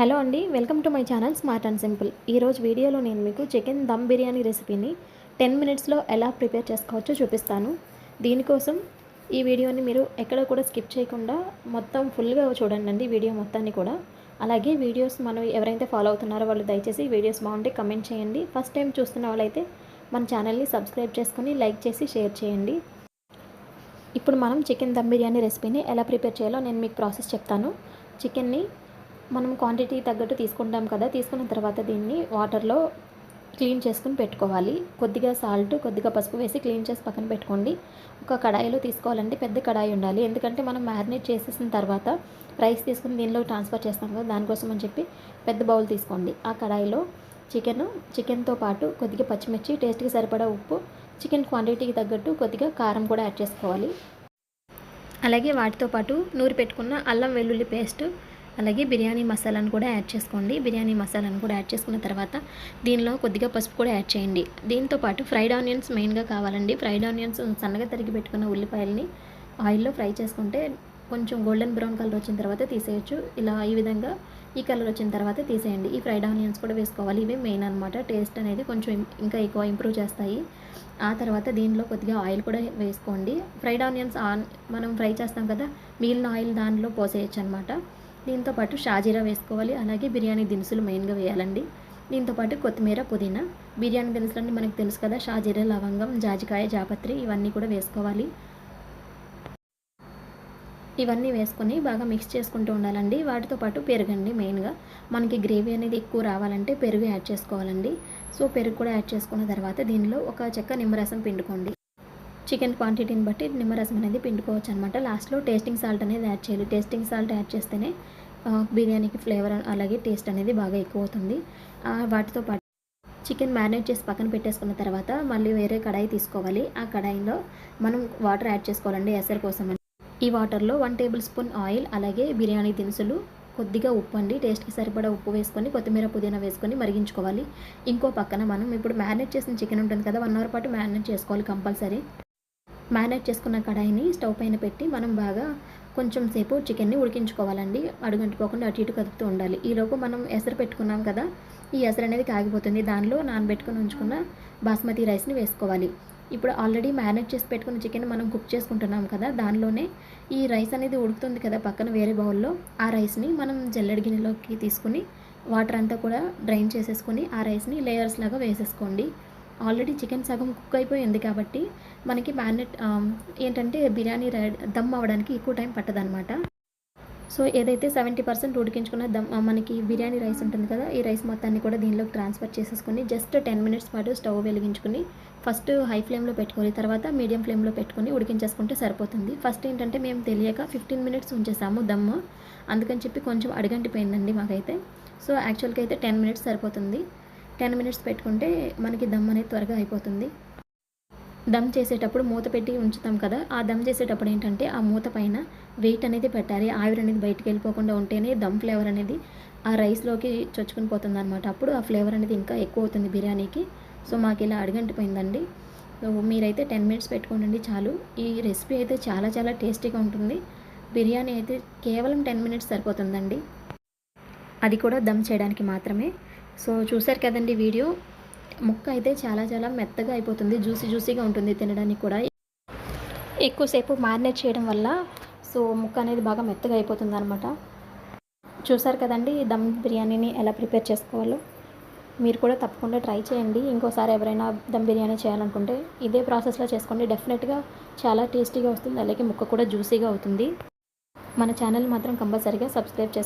Hello అండి welcome to my channel smart and simple. ఈరోజు వీడియోలో నేను మీకు చికెన్ దమ్ బిర్యానీ రెసిపీని టెన్ మినిట్స్లో ఎలా ప్రిపేర్ చేసుకోవచ్చో చూపిస్తాను. దీనికోసం ఈ వీడియోని మీరు ఎక్కడ కూడా స్కిప్ చేయకుండా మొత్తం ఫుల్గా చూడండి అండి వీడియో మొత్తాన్ని కూడా. అలాగే వీడియోస్ మనం ఎవరైతే ఫాలో అవుతున్నారో వాళ్ళు దయచేసి వీడియోస్ బాగుంటే కమెంట్ చేయండి. ఫస్ట్ టైం చూస్తున్న వాళ్ళైతే మన ఛానల్ని సబ్స్క్రైబ్ చేసుకొని లైక్ చేసి షేర్ చేయండి. ఇప్పుడు మనం చికెన్ దమ్ బిర్యానీ రెసిపీని ఎలా ప్రిపేర్ చేయాలో నేను మీకు ప్రాసెస్ చెప్తాను. చికెన్ని మనం క్వాంటిటీ తగ్గట్టు తీసుకుంటాం కదా తీసుకున్న తర్వాత దీన్ని వాటర్లో క్లీన్ చేసుకుని పెట్టుకోవాలి. కొద్దిగా సాల్ట్ కొద్దిగా పసుపు వేసి క్లీన్ చేసి పక్కన పెట్టుకోండి. ఒక కడాయిలో తీసుకోవాలంటే పెద్ద కడాయి ఉండాలి. ఎందుకంటే మనం మ్యారినేట్ చేసేసిన తర్వాత రైస్ తీసుకుని దీనిలో ట్రాన్స్ఫర్ చేస్తాం కదా దానికోసం అని చెప్పి పెద్ద బౌల్ తీసుకోండి. ఆ కడాయిలో చికెన్ చికెన్తో పాటు కొద్దిగా పచ్చిమిర్చి టేస్ట్కి సరిపడా ఉప్పు చికెన్ క్వాంటిటీకి తగ్గట్టు కొద్దిగా కారం కూడా యాడ్ చేసుకోవాలి. అలాగే వాటితో పాటు నూరి పెట్టుకున్న అల్లం వెల్లుల్లి పేస్ట్ అలాగే బిర్యానీ మసాలాను కూడా యాడ్ చేసుకోండి. బిర్యానీ మసాలాను కూడా యాడ్ చేసుకున్న తర్వాత దీనిలో కొద్దిగా పసుపు కూడా యాడ్ చేయండి. దీంతో పాటు ఫ్రైడ్ ఆనియన్స్ మెయిన్గా కావాలండి. ఫ్రైడ్ ఆనియన్స్ సన్నగా తరిగి పెట్టుకున్న ఉల్లిపాయల్ని ఆయిల్లో ఫ్రై చేసుకుంటే కొంచెం గోల్డెన్ బ్రౌన్ కలర్ వచ్చిన తర్వాత తీసేయచ్చు. ఇలా ఈ విధంగా ఈ కలర్ వచ్చిన తర్వాత తీసేయండి. ఈ ఫ్రైడ్ ఆనియన్స్ కూడా వేసుకోవాలి. ఇవి మెయిన్ అనమాట టేస్ట్ అనేది కొంచెం ఇంకా ఎక్కువ ఇంప్రూవ్ చేస్తాయి. ఆ తర్వాత దీనిలో కొద్దిగా ఆయిల్ కూడా వేసుకోండి. ఫ్రైడ్ ఆనియన్స్ ఆన్ మనం ఫ్రై చేస్తాం కదా మిగిలిన ఆయిల్ దానిలో పోసేయచ్చు అనమాట దీంతో పాటు షాజీరా వేసుకోవాలి అలాగే బిర్యానీ దినుసులు మెయిన్గా వేయాలండి. దీంతో పాటు కొత్తిమీర పుదీనా. బిర్యానీ దినుసులు అంటే మనకు తెలుసు కదా షాజీరా లవంగం జాజికాయ జాపత్రి ఇవన్నీ కూడా వేసుకోవాలి. ఇవన్నీ వేసుకొని బాగా మిక్స్ చేసుకుంటూ ఉండాలండి. వాటితో పాటు పెరుగండి మెయిన్గా. మనకి గ్రేవీ అనేది ఎక్కువ రావాలంటే పెరుగు యాడ్ చేసుకోవాలండి. సో పెరుగు కూడా యాడ్ చేసుకున్న తర్వాత దీనిలో ఒక చెక్క నిమ్మరసం పిండుకోండి. చికెన్ క్వాంటిటీని బట్టి నిమ్మరసం అనేది పిండుకోవచ్చు అనమాట లాస్ట్లో టేస్టింగ్ సాల్ట్ అనేది యాడ్ చేయాలి. టేస్టింగ్ సాల్ట్ యాడ్ చేస్తేనే బిర్యానీకి ఫ్లేవర్ అలాగే టేస్ట్ అనేది బాగా ఎక్కువ అవుతుంది వాటితో పాటు చికెన్ మ్యారినేట్ చేసి పక్కన పెట్టేసుకున్న తర్వాత మళ్ళీ వేరే కడాయి తీసుకోవాలి. ఆ కడాయిలో మనం వాటర్ యాడ్ చేసుకోవాలండి ఎసరు కోసం ఈ వాటర్లో వన్ టేబుల్ స్పూన్ ఆయిల్ అలాగే బిర్యానీ దినుసులు కొద్దిగా ఉప్పు అండి. టేస్ట్కి సరిపడా ఉప్పు వేసుకొని కొత్తిమీర పుదీనా వేసుకొని మరిగించుకోవాలి. ఇంకో పక్కన మనం ఇప్పుడు మ్యారినేట్ చేసిన చికెన్ ఉంటుంది కదా వన్ అవర్ పాటు మ్యారినేట్ చేసుకోవాలి కంపల్సరీ. మ్యారినేట్ చేసుకున్న కడాయిని స్టవ్ పైన పెట్టి మనం బాగా కొంచెం సేపు చికెన్ని ఉడికించుకోవాలండి. అడుగంటుకోకుండా అటు ఇటు కదుపుతూ ఉండాలి. ఈలోపు మనం ఎసరు పెట్టుకున్నాం కదా ఈ ఎసరు అనేది కాగిపోతుంది. దానిలో నానబెట్టుకుని ఉంచుకున్న బాస్మతి రైస్ని వేసుకోవాలి. ఇప్పుడు ఆల్రెడీ మ్యారినేట్ చేసి పెట్టుకున్న చికెన్ మనం కుక్ చేసుకుంటున్నాం కదా దానిలోనే ఈ రైస్ అనేది ఉడుకుతుంది కదా పక్కన వేరే బౌల్లో. ఆ రైస్ని మనం జల్లెడి గిన్నెలోకి తీసుకుని వాటర్ అంతా కూడా డ్రైన్ చేసేసుకొని ఆ రైస్ని లేయర్స్ లాగా వేసేసుకోండి. ఆల్రెడీ చికెన్ సగం కుక్ అయిపోయింది కాబట్టి మనకి మ్యారినేట్ ఏంటంటే బిర్యానీ దమ్ అవ్వడానికి ఎక్కువ టైం పట్టదనమాట సో ఏదైతే సెవెంటీ పర్సెంట్ ఉడికించుకున్న దమ్ మనకి బిర్యానీ రైస్ ఉంటుంది కదా ఈ రైస్ మొత్తాన్ని కూడా దీనిలోకి ట్రాన్స్ఫర్ చేసేసుకుని జస్ట్ టెన్ మినిట్స్ పాటు స్టవ్ వెలిగించుకుని ఫస్ట్ హై ఫ్లేమ్లో పెట్టుకొని తర్వాత మీడియం ఫ్లేమ్లో పెట్టుకొని ఉడికించేసుకుంటే సరిపోతుంది. ఫస్ట్ ఏంటంటే మేము తెలియక ఫిఫ్టీన్ మినిట్స్ ఉంచేసాము దమ్. అందుకని చెప్పి కొంచెం అడగంటిపోయిందండి మాకైతే. సో యాక్చువల్గా అయితే టెన్ మినిట్స్ సరిపోతుంది. టెన్ మినిట్స్ పెట్టుకుంటే మనకి దమ్ అనేది త్వరగా అయిపోతుంది. దమ్ చేసేటప్పుడు మూత పెట్టి ఉంచుతాం కదా ఆ దమ్ చేసేటప్పుడు ఏంటంటే ఆ మూత పైన వెయిట్ అనేది పెట్టాలి. ఆవిరి అనేది బయటికి వెళ్ళిపోకుండా ఉంటేనే దమ్ ఫ్లేవర్ అనేది ఆ రైస్లోకి చొచ్చుకుని పోతుంది అనమాట అప్పుడు ఆ ఫ్లేవర్ అనేది ఇంకా ఎక్కువ అవుతుంది బిర్యానీకి. సో మాకు ఇలా అడిగంటిపోయిందండి. సో మీరైతే టెన్ మినిట్స్ పెట్టుకోండి చాలు. ఈ రెసిపీ అయితే చాలా చాలా టేస్టీగా ఉంటుంది. బిర్యానీ అయితే కేవలం టెన్ మినిట్స్ సరిపోతుందండి. అది కూడా దమ్ చేయడానికి మాత్రమే. సో చూసారు కదండి వీడియో. ముక్క అయితే చాలా చాలా మెత్తగా అయిపోతుంది. జ్యూసీ జ్యూసీగా ఉంటుంది తినడానికి కూడా. ఎక్కువసేపు మ్యారినేట్ చేయడం వల్ల సో ముక్క అనేది బాగా మెత్తగా అయిపోతుంది అనమాట చూసారు కదండి దమ్ బిర్యానీని ఎలా ప్రిపేర్ చేసుకోవాలో. మీరు కూడా తప్పకుండా ట్రై చేయండి. ఇంకోసారి ఎవరైనా దమ్ బిర్యానీ చేయాలనుకుంటే ఇదే ప్రాసెస్లో చేసుకోండి. డెఫినెట్గా చాలా టేస్టీగా వస్తుంది. అలాగే ముక్క కూడా జ్యూసీగా అవుతుంది. మన ఛానల్ మాత్రం కంపల్సరీగా సబ్స్క్రైబ్ చేసుకోండి